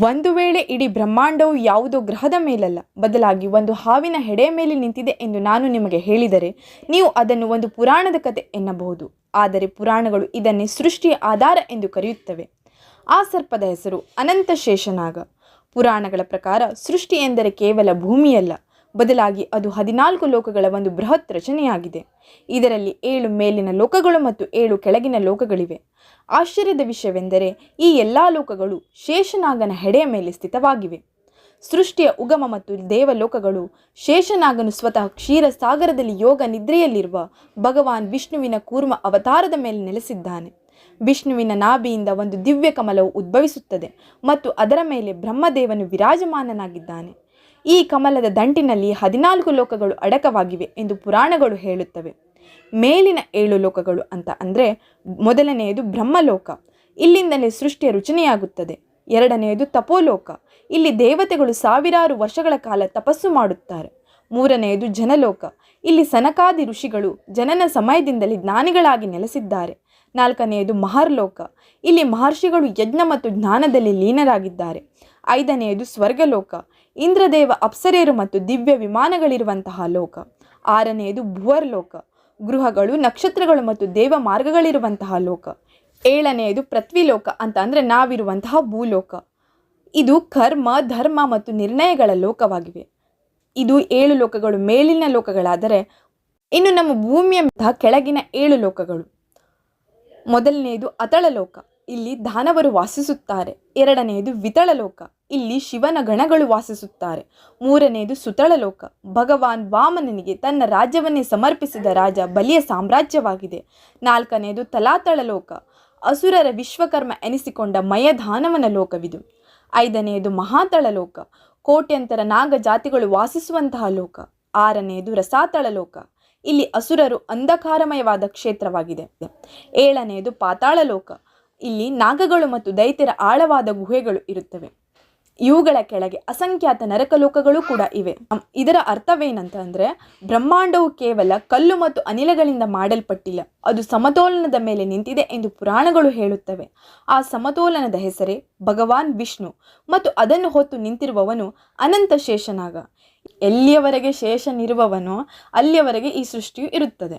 ಒಂದು ವೇಳೆ ಇಡೀ ಬ್ರಹ್ಮಾಂಡವು ಯಾವುದೋ ಗ್ರಹದ ಮೇಲಲ್ಲ, ಬದಲಾಗಿ ಒಂದು ಹಾವಿನ ಹೆಡೆಯ ಮೇಲೆ ನಿಂತಿದೆ ಎಂದು ನಾನು ನಿಮಗೆ ಹೇಳಿದರೆ ನೀವು ಅದನ್ನು ಒಂದು ಪುರಾಣದ ಕತೆ ಎನ್ನಬಹುದು. ಆದರೆ ಪುರಾಣಗಳು ಇದನ್ನೇ ಸೃಷ್ಟಿಯ ಆಧಾರ ಎಂದು ಕರೆಯುತ್ತವೆ. ಆ ಸರ್ಪದ ಹೆಸರು ಅನಂತ ಶೇಷನಾಗ ಪುರಾಣಗಳ ಪ್ರಕಾರ ಸೃಷ್ಟಿ ಎಂದರೆ ಕೇವಲ ಭೂಮಿಯಲ್ಲ ಬದಲಾಗಿ ಅದು ಹದಿನಾಲ್ಕು ಲೋಕಗಳ ಒಂದು ಬೃಹತ್ ರಚನೆಯಾಗಿದೆ. ಇದರಲ್ಲಿ ಏಳು ಮೇಲಿನ ಲೋಕಗಳು ಮತ್ತು ಏಳು ಕೆಳಗಿನ ಲೋಕಗಳಿವೆ. ಆಶ್ಚರ್ಯದ ವಿಷಯವೆಂದರೆ ಈ ಎಲ್ಲ ಲೋಕಗಳು ಶೇಷನಾಗನ ಹೆಡೆಯ ಮೇಲೆ ಸ್ಥಿತವಾಗಿವೆ. ಸೃಷ್ಟಿಯ ಉಗಮ ಮತ್ತು ದೇವಲೋಕಗಳು ಶೇಷನಾಗನು ಸ್ವತಃ ಕ್ಷೀರಸಾಗರದಲ್ಲಿ ಯೋಗ ನಿದ್ರೆಯಲ್ಲಿರುವ ಭಗವಾನ್ ವಿಷ್ಣುವಿನ ಕೂರ್ಮ ಅವತಾರದ ಮೇಲೆ ನೆಲೆಸಿದ್ದಾನೆ. ವಿಷ್ಣುವಿನ ನಾಭಿಯಿಂದ ಒಂದು ದಿವ್ಯ ಕಮಲವು ಉದ್ಭವಿಸುತ್ತದೆ ಮತ್ತು ಅದರ ಮೇಲೆ ಬ್ರಹ್ಮದೇವನು ವಿರಾಜಮಾನನಾಗಿದ್ದಾನೆ. ಈ ಕಮಲದ ದಂಟಿನಲ್ಲಿ ಹದಿನಾಲ್ಕು ಲೋಕಗಳು ಅಡಕವಾಗಿವೆ ಎಂದು ಪುರಾಣಗಳು ಹೇಳುತ್ತವೆ. ಮೇಲಿನ ಏಳು ಲೋಕಗಳು ಅಂತ ಅಂದರೆ ಮೊದಲನೆಯದು ಬ್ರಹ್ಮಲೋಕ. ಇಲ್ಲಿಂದಲೇ ಸೃಷ್ಟಿಯ ರುಚನೆಯಾಗುತ್ತದೆ. ಎರಡನೆಯದು ತಪೋಲೋಕ. ಇಲ್ಲಿ ದೇವತೆಗಳು ಸಾವಿರಾರು ವರ್ಷಗಳ ಕಾಲ ತಪಸ್ಸು ಮಾಡುತ್ತಾರೆ. ಮೂರನೆಯದು ಜನಲೋಕ. ಇಲ್ಲಿ ಸನಕಾದಿ ಋಷಿಗಳು ಜನನ ಸಮಯದಿಂದಲೇ ಜ್ಞಾನಿಗಳಾಗಿ ನೆಲೆಸಿದ್ದಾರೆ. ನಾಲ್ಕನೆಯದು ಮಹರ್ಲೋಕ. ಇಲ್ಲಿ ಮಹರ್ಷಿಗಳು ಯಜ್ಞ ಮತ್ತು ಜ್ಞಾನದಲ್ಲಿ ಲೀನರಾಗಿದ್ದಾರೆ. ಐದನೆಯದು ಸ್ವರ್ಗಲೋಕ. ಇಂದ್ರದೇವ ಅಪ್ಸರೆಯರು ಮತ್ತು ದಿವ್ಯ ವಿಮಾನಗಳಿರುವಂತಹ ಲೋಕ. ಆರನೆಯದು ಭುವರ್ಲೋಕ. ಗೃಹಗಳು, ನಕ್ಷತ್ರಗಳು ಮತ್ತು ದೇವ ಮಾರ್ಗಗಳಿರುವಂತಹ ಲೋಕ. ಏಳನೆಯದು ಪೃಥ್ವಿಲೋಕ ಅಂತ ಅಂದರೆ ನಾವಿರುವಂತಹ ಭೂಲೋಕ. ಇದು ಕರ್ಮ, ಧರ್ಮ ಮತ್ತು ನಿರ್ಣಯಗಳ ಲೋಕವಾಗಿವೆ. ಇದು ಏಳು ಲೋಕಗಳು ಮೇಲಿನ ಲೋಕಗಳಾದರೆ ಇನ್ನು ನಮ್ಮ ಭೂಮಿಯ ಕೆಳಗಿನ ಏಳು ಲೋಕಗಳು. ಮೊದಲನೆಯದು ಅತಳ ಲೋಕ ಇಲ್ಲಿ ದಾನವರು ವಾಸಿಸುತ್ತಾರೆ. ಎರಡನೆಯದು ವಿತಳ ಲೋಕ ಇಲ್ಲಿ ಶಿವನ ಗಣಗಳು ವಾಸಿಸುತ್ತಾರೆ. ಮೂರನೆಯದು ಸುತಳ ಲೋಕ ಭಗವಾನ್ ವಾಮನನಿಗೆ ತನ್ನ ರಾಜ್ಯವನ್ನೇ ಸಮರ್ಪಿಸಿದ ರಾಜ ಬಲಿಯ ಸಾಮ್ರಾಜ್ಯವಾಗಿದೆ. ನಾಲ್ಕನೆಯದು ತಲಾತಳ ಲೋಕ ಅಸುರರ ವಿಶ್ವಕರ್ಮ ಎನಿಸಿಕೊಂಡ ಮಯಧಾನವನ ಲೋಕವಿದು. ಐದನೆಯದು ಮಹಾತಳ ಲೋಕ ಕೋಟ್ಯಂತರ ನಾಗ ಜಾತಿಗಳು ವಾಸಿಸುವಂತಹ ಲೋಕ. ಆರನೆಯದು ರಸಾತಳ ಲೋಕ ಇಲ್ಲಿ ಅಸುರರು ಅಂಧಕಾರಮಯವಾದ ಕ್ಷೇತ್ರವಾಗಿದೆ. ಏಳನೆಯದು ಪಾತಾಳ ಲೋಕ ಇಲ್ಲಿ ನಾಗಗಳು ಮತ್ತು ದೈತ್ಯರ ಆಳವಾದ ಗುಹೆಗಳು ಇರುತ್ತವೆ. ಇವುಗಳ ಕೆಳಗೆ ಅಸಂಖ್ಯಾತ ನರಕಲೋಕಗಳು ಕೂಡ ಇವೆ. ಇದರ ಅರ್ಥವೇನಂತ ಅಂದರೆ ಬ್ರಹ್ಮಾಂಡವು ಕೇವಲ ಕಲ್ಲು ಮತ್ತು ಅನಿಲಗಳಿಂದ ಮಾಡಲ್ಪಟ್ಟಿಲ್ಲ. ಅದು ಸಮತೋಲನದ ಮೇಲೆ ನಿಂತಿದೆ ಎಂದು ಪುರಾಣಗಳು ಹೇಳುತ್ತವೆ. ಆ ಸಮತೋಲನದ ಹೆಸರೇ ಭಗವಾನ್ ವಿಷ್ಣು ಮತ್ತು ಅದನ್ನು ಹೊತ್ತು ನಿಂತಿರುವವನು ಅನಂತ ಶೇಷನಾಗ. ಎಲ್ಲಿಯವರೆಗೆ ಶೇಷನಿರುವವನೋ ಅಲ್ಲಿಯವರೆಗೆ ಈ ಸೃಷ್ಟಿಯು ಇರುತ್ತದೆ.